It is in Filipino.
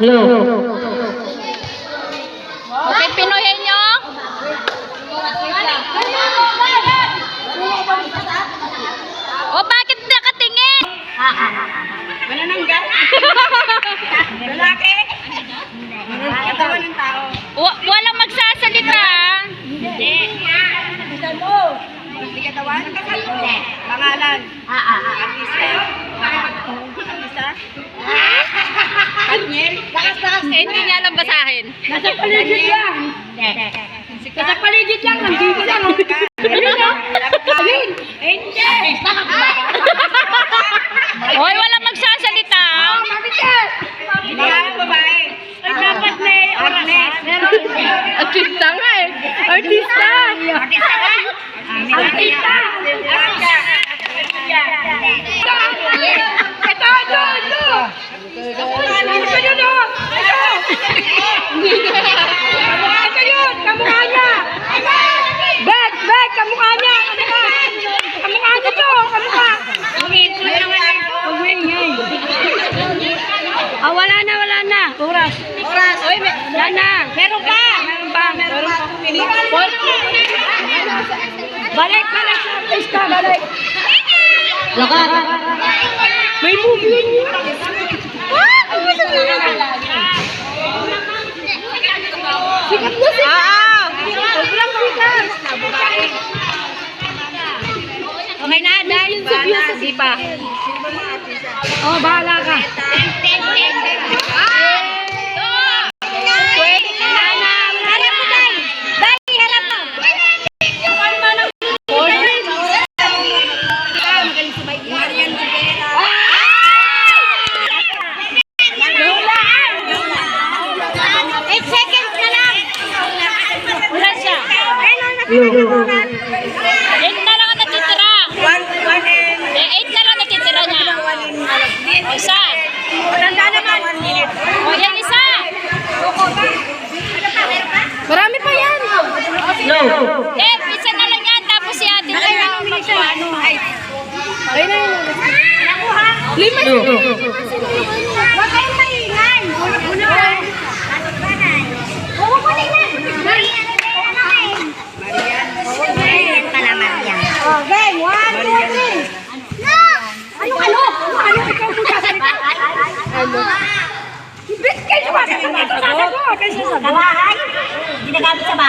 No. Okay, pinuhin nyo. O, bakit nakatingin? Manananggal. Lalaki. Katawan ng tao. Wa- walang magsasalita. Hindi. Kapitan mo. Hindi katawan? Hindi. Pangalan. Artista. Artista. Eh, hindi niya alam basahin. Nasa paligid lang. Nasa paligid lang. Nandito lang. Ano na? Hindi. Hoy, walang magsasalita. Babae. Ay, dapat may oras. Artista nga eh. Artista. Artista ka? Artista. Ito, ito, ito. Ito yun, oh. Ito. Ito yun, kamukha niya. Bet, bet, kamukha niya. Kamukha. Kamukha niya to, kamukha. Pag-ingay. Ah, wala na, wala na. Oras. Oras. Oy, may, yan na. Meron pa. Meron pa, meron pa. Balik, balik sa artista, balik. Lakat. May movie yun yun. Sikat na sikat. Ah, sobrang sikat. Okay na, dahil sa views sa sipa. Oh, bahala ka. Wait, Nana, harap mo, Day. Day, harap mo. Eight seconds na lang. Wala siya. No. Eight na lang ang natitira. One, one and... Eh, eight na lang natitira niya. O, isa. Tanda naman. O, yan isa. Marami pa yan. No. Eh, isa na lang yan. Tapos si ate na magpaano. Ayun na yun. Lima No. Huwag kayong maingay. Una ka. Oo, kunin na. Marian. Marian pala Marian. Okay, one, two, three. No! Ano, ano? Ano, ano? Ikaw mo sasalita. Ano? Sumasagot. Sa bahay? Ginagamit sa bahay?